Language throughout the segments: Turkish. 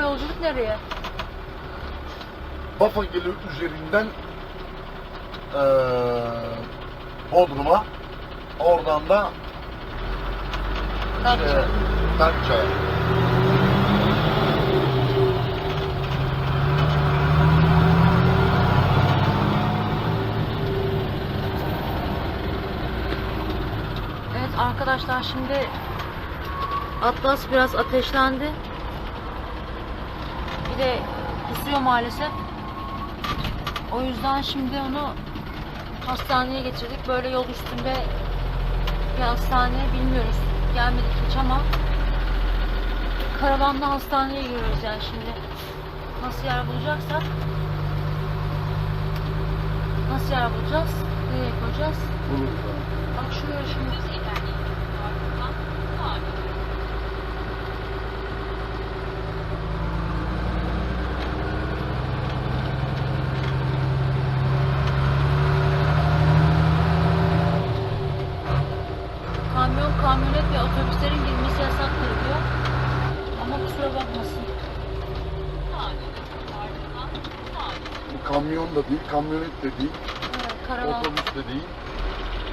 Şoför yolculuk nereye? Bafa Gölü üzerinden eee Bodrum'a. Oradan da Datça. şeye, Datça'ya. Evet arkadaşlar şimdi Atlas biraz ateşlendi. De kusuyor maalesef. O yüzden şimdi onu hastaneye getirdik. Böyle yol üstünde bir hastane bilmiyoruz. Gelmedik hiç ama karavanla hastaneye giriyoruz yani şimdi. Nasıl yer bulacaksak nasıl yer bulacağız? Nereye koyacağız? Bak şuraya şimdi. Kamyon, kamyonet ve otobüslerin girmesi yasaktır diyor. Ama kusura bakmasın. Bu kamyon da değil, kamyonet de değil, Evet, karavan. otobüs de değil.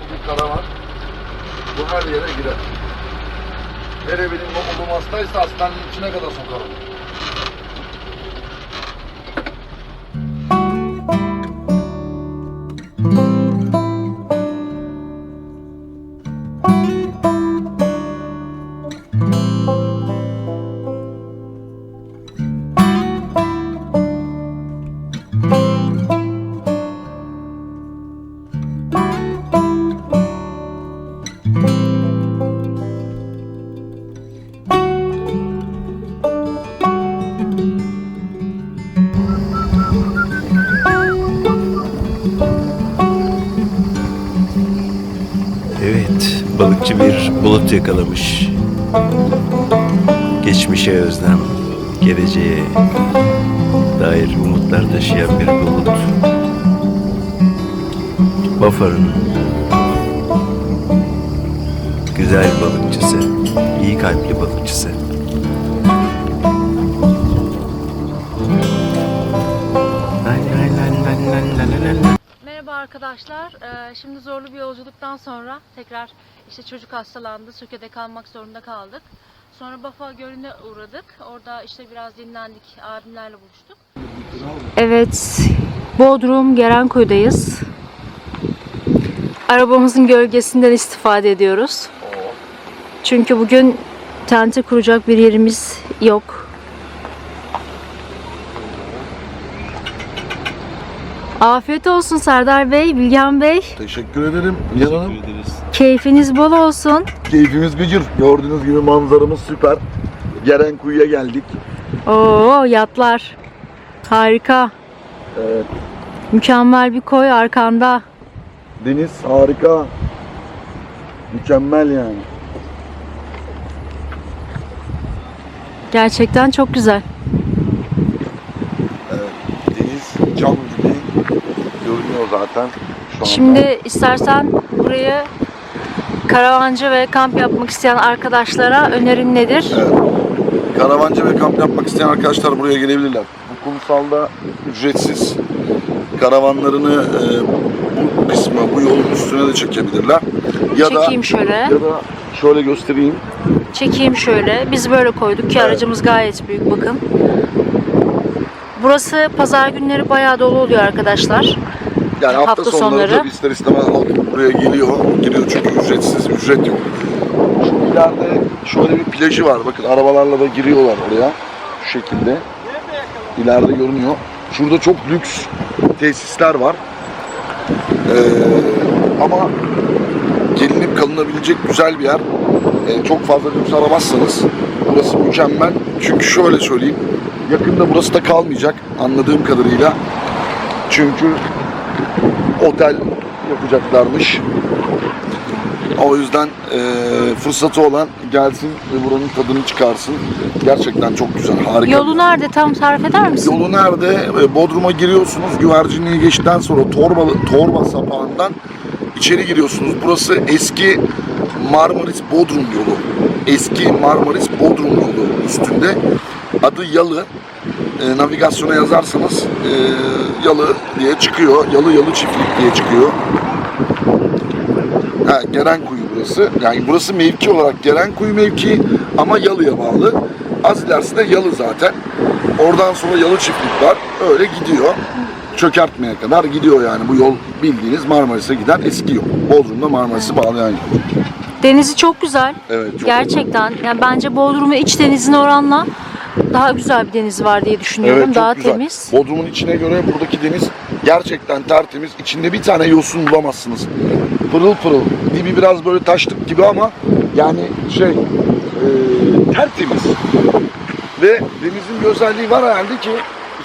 Bu bir karavan. Bu her yere girer. Hele benim oğlum hastaysa hastanenin içine kadar sokarım. Balıkçı bir bulut yakalamış. Geçmişe özlem, geleceğe dair umutlar taşıyan bir bulut. Bafar'ın güzel balıkçısı, iyi kalpli balıkçısı. Merhaba arkadaşlar. Ee, şimdi zorlu bir yolculuktan sonra tekrar işte çocuk hastalandı. Söke'de kalmak zorunda kaldık. Sonra Bafa Gölü'ne uğradık. Orada işte biraz dinlendik. Abimlerle buluştuk. Evet. Bodrum Gerenkuyu'dayız. Arabamızın gölgesinden istifade ediyoruz. Çünkü bugün tente kuracak bir yerimiz yok. Afiyet olsun Serdar Bey, Bilgen Bey. Teşekkür ederim Nihan Hanım. Keyfiniz bol olsun. Keyfimiz gıcır. Gördüğünüz gibi manzaramız süper. Gerenkuyu'ya geldik. Oo, yatlar. Harika. Evet. Mükemmel bir koy arkanda. Deniz harika. Mükemmel yani. Gerçekten çok güzel. Deniz cam gibi görünüyor zaten şu anda. Şimdi istersen burayı karavancı ve kamp yapmak isteyen arkadaşlara önerin nedir? Evet. Karavancı ve kamp yapmak isteyen arkadaşlar buraya gelebilirler. Bu kumsalda ücretsiz. Karavanlarını e, bu kısmı, bu yolun üstüne de çekebilirler. Ya da Çekeyim şöyle. ya da şöyle göstereyim. Çekeyim şöyle. Biz böyle koyduk ki Evet. aracımız gayet büyük bakın. Burası pazar günleri bayağı dolu oluyor arkadaşlar. Yani hafta, Hafta sonları, sonları. ister istemez halk buraya geliyor. Giriyor çünkü ücretsiz, ücret yok. Şu ileride şöyle bir plajı var. Bakın arabalarla da giriyorlar oraya. Şu şekilde. İleride görünüyor. Şurada çok lüks tesisler var. Ee, ama gelinip kalınabilecek güzel bir yer. Ee, çok fazla lüks aramazsanız burası mükemmel. Çünkü şöyle söyleyeyim. Yakında burası da kalmayacak anladığım kadarıyla. Çünkü otel yapacaklarmış. O yüzden e, fırsatı olan gelsin ve buranın tadını çıkarsın. Gerçekten çok güzel, harika. Yolu nerede tam tarif eder misin? Yolu nerede? E, Bodrum'a giriyorsunuz. Güvercinliği geçtikten sonra Torba, Torba sapağından içeri giriyorsunuz. Burası eski Marmaris Bodrum yolu. Eski Marmaris Bodrum yolu üstünde. Adı Yalı. E, navigasyona yazarsanız e, Yalı diye çıkıyor. Yalı Yalı Çiftlik diye çıkıyor. Ha, Gerenkuyu burası. Yani burası mevki olarak Gerenkuyu mevki ama Yalı'ya bağlı. Az ilerisi de Yalı zaten. Oradan sonra Yalı çiftlik var. Öyle gidiyor. Çökertmeye kadar gidiyor yani. Bu yol bildiğiniz Marmaris'e giden eski yol. Bodrum'da Marmaris'i bağlayan yol. Denizi çok güzel. Evet. Çok Gerçekten. Yani bence Bodrum ve iç denizine oranla daha güzel bir deniz var diye düşünüyorum. Evet, daha güzel. temiz. Bodrum'un içine göre buradaki deniz gerçekten tertemiz. İçinde bir tane yosun bulamazsınız. Pırıl pırıl. Dibi biraz böyle taşlık gibi ama yani şey e, tertemiz. Ve denizin bir özelliği var herhalde ki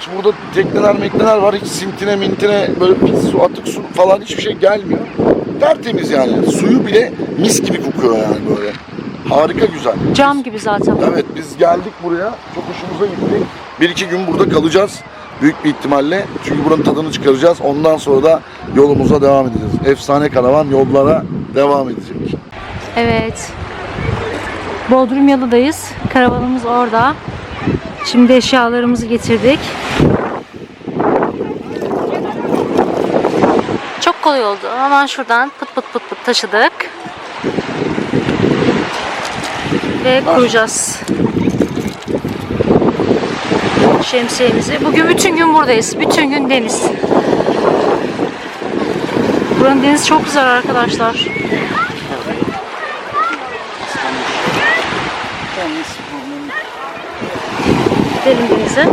hiç burada tekneler mekneler var. Hiç sintine mintine böyle pis su atık su falan hiçbir şey gelmiyor. Tertemiz yani. Suyu bile mis gibi kokuyor yani böyle. Harika güzel. Cam gibi zaten. Evet biz geldik buraya. Çok hoşumuza gitti. Bir iki gün burada kalacağız. Büyük bir ihtimalle. Çünkü buranın tadını çıkaracağız. Ondan sonra da yolumuza devam edeceğiz. Efsane karavan yollara devam edecek. Evet. Bodrum Yalı'dayız. Karavanımız orada. Şimdi eşyalarımızı getirdik. Çok kolay oldu. Hemen şuradan pıt pıt pıt pıt taşıdık. Ve kuracağız. Şemsiyemizi. Bugün bütün gün buradayız. Bütün gün deniz. Buranın denizi çok güzel arkadaşlar. Gidelim denize.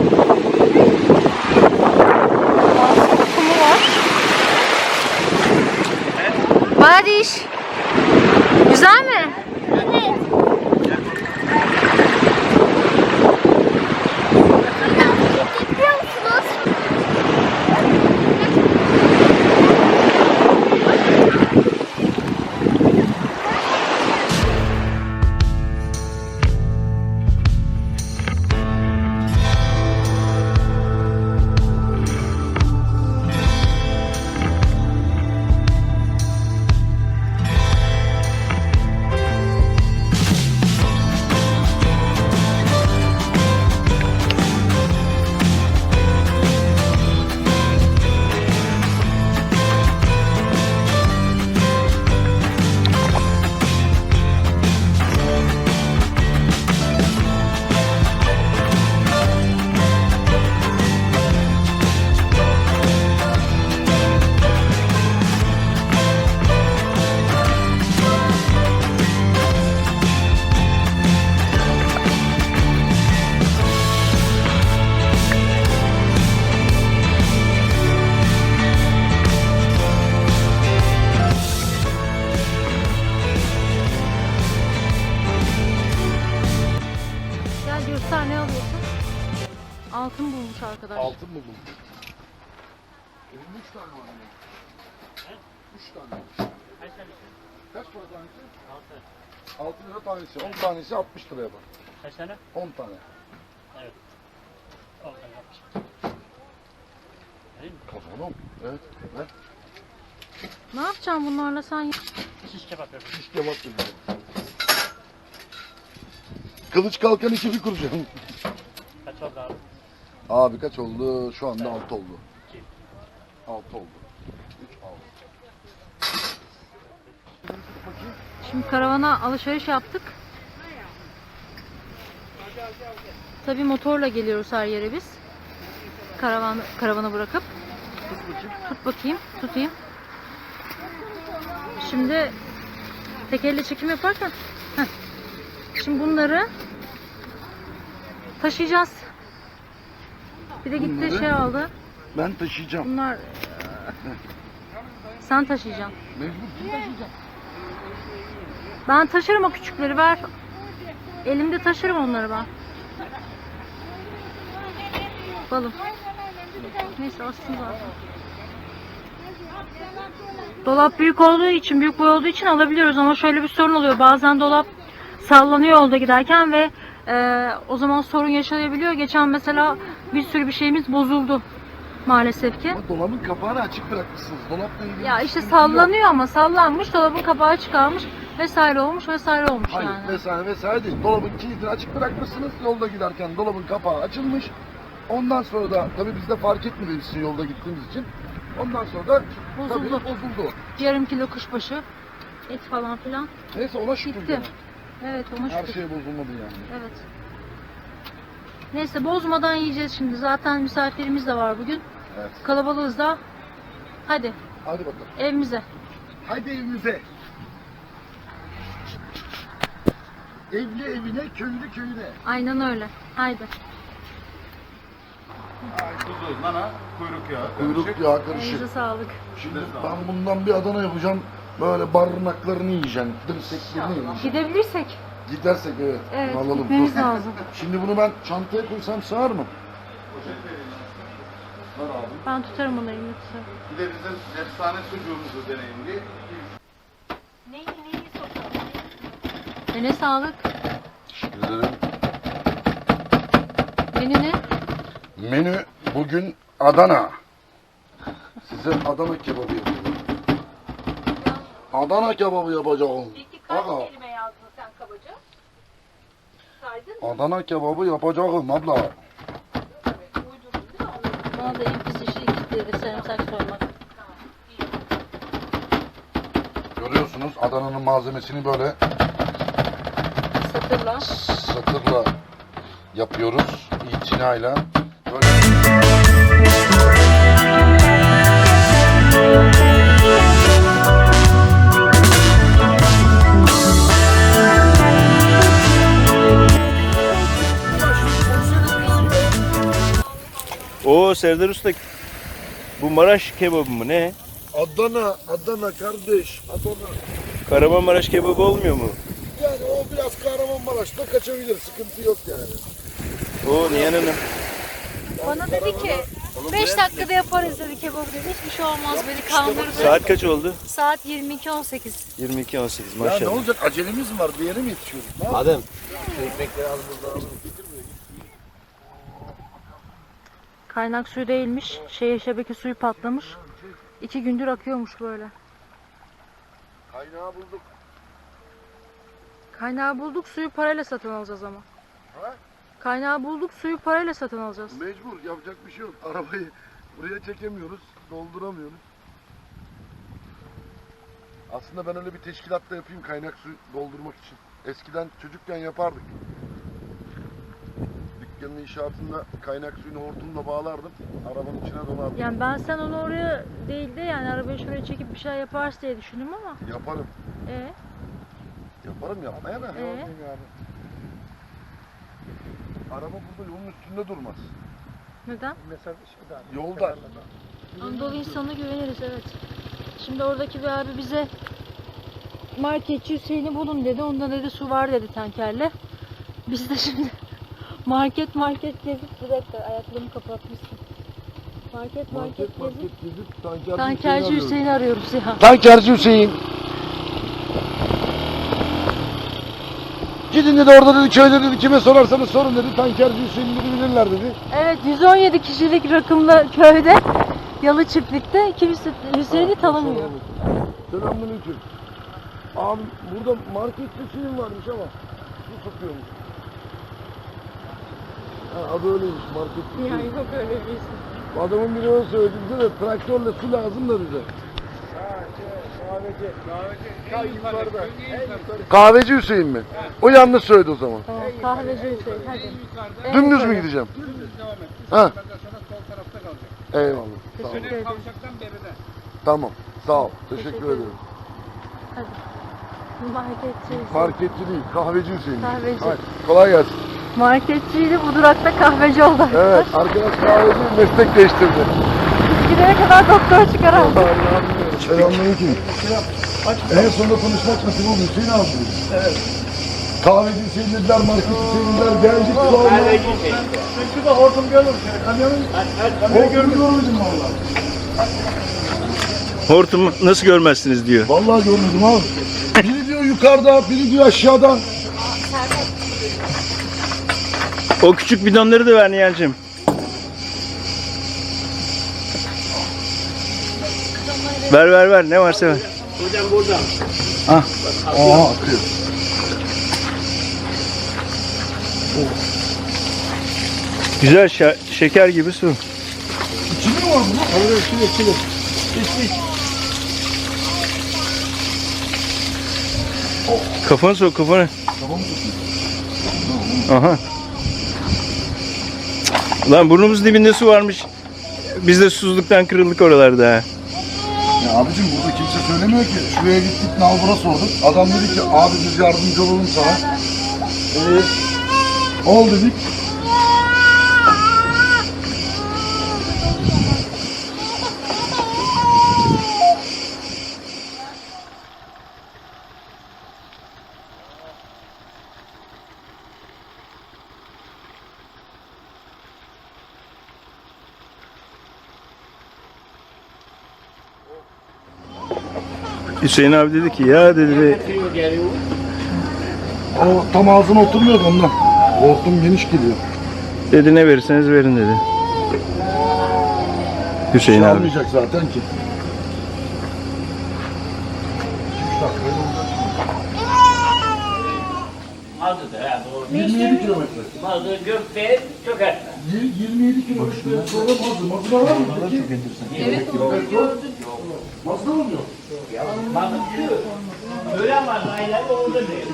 Elimde üç tane var. ama. Üç tane. Kaç para tanesi? Altı. Altı lira tanesi. On tanesi 60 liraya bak. Kaç tane? On tane. On tane yapmış. Değil mi? Kazanım. Evet. Ver. Ne yapacaksın bunlarla sen? Şiş kebap yapmış. Şiş kebap yapacağım. Kılıç kalkan ekibi kuracağım. Kaç oldu abi? Abi kaç oldu? Şu anda 6 oldu. 6 oldu. 3 6. Şimdi karavana alışveriş yaptık. Tabii motorla geliyoruz her yere biz. Karavan karavanı bırakıp. Tut bakayım, tutayım. Şimdi tek elle çekim yaparken heh. Şimdi bunları taşıyacağız. Bir de gitti Bunları? şey aldı. Ben taşıyacağım. Bunlar eee, sen taşıyacaksın. Mecbur kim taşıyacak? Ben taşırım o küçükleri ver. Elimde taşırım onları ben. Balım. Neyse aslında zaten. Dolap büyük olduğu için, büyük boy olduğu için alabiliyoruz ama şöyle bir sorun oluyor. Bazen dolap sallanıyor yolda giderken ve e, o zaman sorun yaşayabiliyor. Geçen mesela bir sürü bir şeyimiz bozuldu. Maalesef ki. Ama dolabın kapağını açık bırakmışsınız. Dolapla ilgili Ya bir işte sıkıntı yok. sallanıyor ama sallanmış, dolabın kapağı çıkarmış vesaire olmuş vesaire olmuş Hayır yani. vesaire vesaire değil. Dolabın kilidini açık bırakmışsınız. Yolda giderken dolabın kapağı açılmış. Ondan sonra da tabii biz de fark etmediğimiz için yolda gittiğimiz için. Ondan sonra da Bozuldu. tabii bozuldu. Yarım kilo kuşbaşı, et falan filan. Neyse ona şükür. Gitti. gene. Evet onu Her şükür. şey bozulmadı yani. Evet. Neyse bozmadan yiyeceğiz şimdi. Zaten misafirimiz de var bugün. Evet. Kalabalığız da. Hadi Hadi bakalım. evimize. Hadi evimize. Evli evine, köylü köyüne. Aynen öyle. Haydi. Kuzu, nana, kuyruk yağı. Kuyruk yağı karışık. Elinize sağlık. Şimdi ben bundan bir Adana yapacağım. Böyle barınaklarını yiyeceğim. Dirseklerini yiyeceğim. Gidebilirsek. Gidersek evet. Evet Alalım. gitmemiz Dur. lazım. Şimdi bunu ben çantaya koysam sığar mı? Abi. Ben tutarım onu tutarım. Bir de bizim efsane sucuğumuzu deneyin diye. Eline sağlık. Teşekkür ederim. Menü ne? Menü bugün Adana. Size Adana kebabı yapıyorum. Adana kebabı yapacağım. Aga, yazdın sen kabaca? Saydın Adana kebabı yapacağım abla. Bana da en pis işi ikisi sarımsak soymak. Görüyorsunuz Adana'nın malzemesini böyle Satırla. satırla yapıyoruz. İtinayla. Böyle Oo Serdar Usta. Bu Maraş kebabı mı ne? Adana, Adana kardeş, Adana. Kahramanmaraş kebabı olmuyor mu? Yani o biraz Kahramanmaraş'ta kaçabilir, sıkıntı yok yani. Oo Nihan Hanım. Bana dedi ki 5 dakikada yaparız dedi kebabı dedi. Hiçbir şey olmaz beni kandırdı. Saat kaç oldu? Saat 22.18. 22.18 Ya ne maşallah. olacak acelemiz mi var bir yere mi yetişiyoruz? Ne? Adem. Kaynak suyu değilmiş. Şehir şebeke suyu patlamış. İki gündür akıyormuş böyle. Kaynağı bulduk. Kaynağı bulduk suyu parayla satın alacağız ama. Ha? Kaynağı bulduk suyu parayla satın alacağız. Mecbur yapacak bir şey yok. Arabayı buraya çekemiyoruz, dolduramıyoruz. Aslında ben öyle bir teşkilatta yapayım kaynak suyu doldurmak için. Eskiden çocukken yapardık. Dükkanın inşaatında kaynak suyunu hortumla bağlardım. Arabanın içine dolardım. Yani ben sen onu oraya değil de yani arabayı şuraya çekip bir şeyler yaparsın diye düşündüm ama. Yaparım. E Yaparım yapmaya da. Ee? Yani. Araba burada yolun üstünde durmaz. neden? Yolda. Anadolu insanına güveniriz evet. Şimdi oradaki bir abi bize marketçi Hüseyin'i bulun dedi. Onda dedi su var dedi tankerle. Biz de şimdi market market gezip bir dakika ayaklarımı kapatmışsın. Market market, Market gezip market gezip tankerci, tankerci Hüseyin'i Hüseyin'i arıyoruz ya. Tankerci Hüseyin. Gidin dedi orada dedi köyde dedi kime sorarsanız sorun dedi. Tankerci Hüseyin dedi bilirler dedi. Evet 117 kişilik rakımlı köyde yalı çiftlikte kimse Hüseyin'i tanımıyor. Selamünaleyküm. Abi burada markette şeyim varmış ama su satıyormuş. Ha, adı öyleymiş market. Yani yok öyle birisi. Adamın biri öyle söyledi bize de traktörle su lazım da bize. Kahveci Hüseyin mi? O yanlış söyledi o zaman. Tamam kahveci Hüseyin hadi. Dümdüz Evet, mü gideceğim? Ha. Eyvallah. Sağ ol. Tamam. Sağ ol. Teşekkür Teşekkür ederim. ederim. Hadi. Marketçi Hüseyin. Marketçi değil, kahveci Hüseyin. Kahveci. Hadi, kolay gelsin. Marketçiydi bu durakta kahveci oldu. Evet, arkadaş kahveci meslek değiştirdi. Biz gidene kadar doktor çıkaramam. Selamünaleyküm. En sonunda tanışmak nasip oldu Hüseyin abi. Evet. Kahveci Hüseyin dediler, market Hüseyin dediler. Geldik sağ olun. Şurada hortum görmüş. Kamyonun hortumu görmedim valla. Hortumu nasıl görmezsiniz diyor. Vallahi görmedim abi. Biri diyor yukarıda, biri diyor aşağıda. O küçük bidonları da ver Nihan'cığım. Ver ver ver ne varsa ver. Hah. Aa akıyor. Güzel şeker gibi su. İçinde mi var bu? Evet içinde içinde. İç iç. Kafanı sok kafanı. Tamam mı? Aha. Lan burnumuz dibinde su varmış. Biz de susuzluktan kırıldık oralarda ha. Ya abicim burada kimse söylemiyor ki. Şuraya gittik nalbura sorduk. Adam dedi ki abi biz yardımcı olalım sana. Evet. Ol dedik. Hüseyin abi dedi ki ya dedi be, O tam ağzına oturmuyordu ondan. Hortum geniş geliyor. dedi ne verirseniz verin dedi. Hüseyin Şey abi. almayacak zaten ki. 2-3 dakikaya olacak. Aldı da ha doğru. 27 kilometre. Maldı gökte çok etme. Y- 27 kilometre sonra Mazda. Mazda var mı peki? Evet. Mı yok? Maldı diyor. Öyle ama aylar orada değil.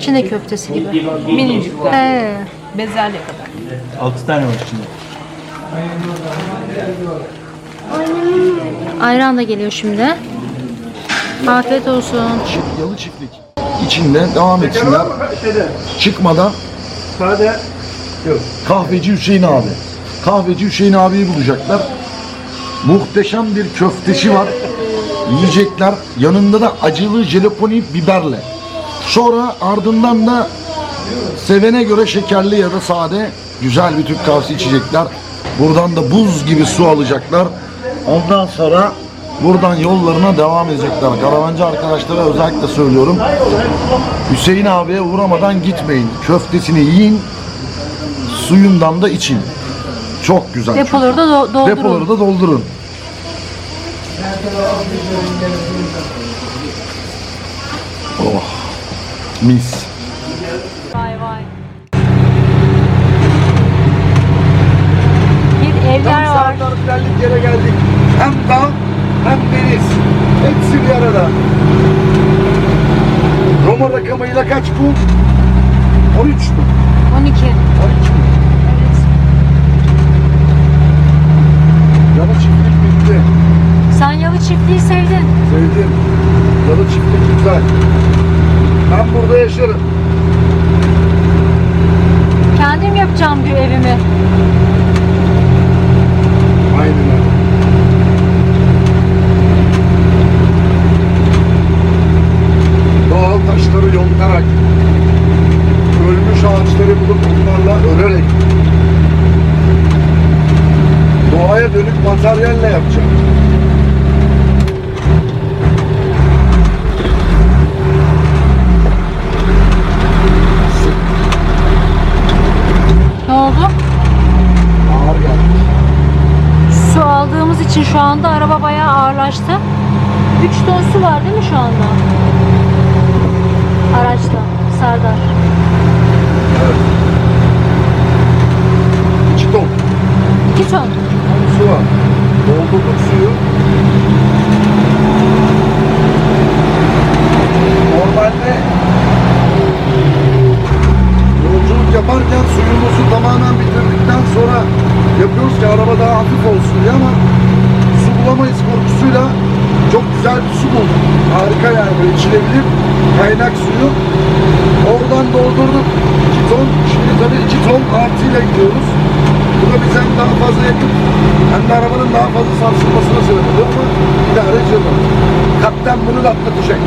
Çine köftesi gibi. Minicik He. bezelye kadar. 6 tane var içinde. Ayran da geliyor şimdi. Afiyet olsun. Yalı çiftlik. İçinde devam etsinler. Çıkmadan kahveci Hüseyin abi. Kahveci Hüseyin abiyi bulacaklar. Muhteşem bir köftesi var. Yiyecekler. Yanında da acılı jelaponi biberle. Sonra ardından da sevene göre şekerli ya da sade güzel bir Türk kahvesi içecekler. Buradan da buz gibi su alacaklar. Ondan sonra buradan yollarına devam edecekler. Karavancı arkadaşlara özellikle söylüyorum. Hüseyin abiye uğramadan gitmeyin. Köftesini yiyin. Suyundan da için. Çok güzel. Depoları da do- doldurun. Depoları da doldurun. Oh. Mis. Vay vay. Bir evler var. güzellik yere geldik. Hem dağ hem deniz. Hepsi bir arada. Roma rakamıyla kaç bu? 13 mü? 12. 12 mi? Yalı çiftlik bitti. Sen yalı çiftliği sevdin. Sevdim. Yalı çiftlik güzel. Ben burada yaşarım. Kendim yapacağım diyor evimi. Aynen öyle. Doğal taşları yontarak, ölmüş ağaçları bulup onlarla örerek, doğaya dönük materyalle yapacağım. Ne oldu? Ağır geldi. Su aldığımız için şu anda araba ağırlaştı. 3 ton su var değil mi şu anda? Araçta. Serdar. İki ton 2 ton. su var. Doldurduk suyu. Normalde yolculuk yaparken suyumuzu tamamen bitirdikten sonra yapıyoruz ki araba daha hafif olsun diye ama bulamayız korkusuyla çok güzel bir su bulduk. Harika yani böyle içilebilir kaynak suyu. Oradan doldurduk 2 ton. Şimdi tabii 2 ton artıyla gidiyoruz. Bu da bize hem daha fazla yakıt hem de arabanın daha fazla sarsılmasına sebep oluyor ama idare ediyorlar. Kaptan bunu da atlatacak.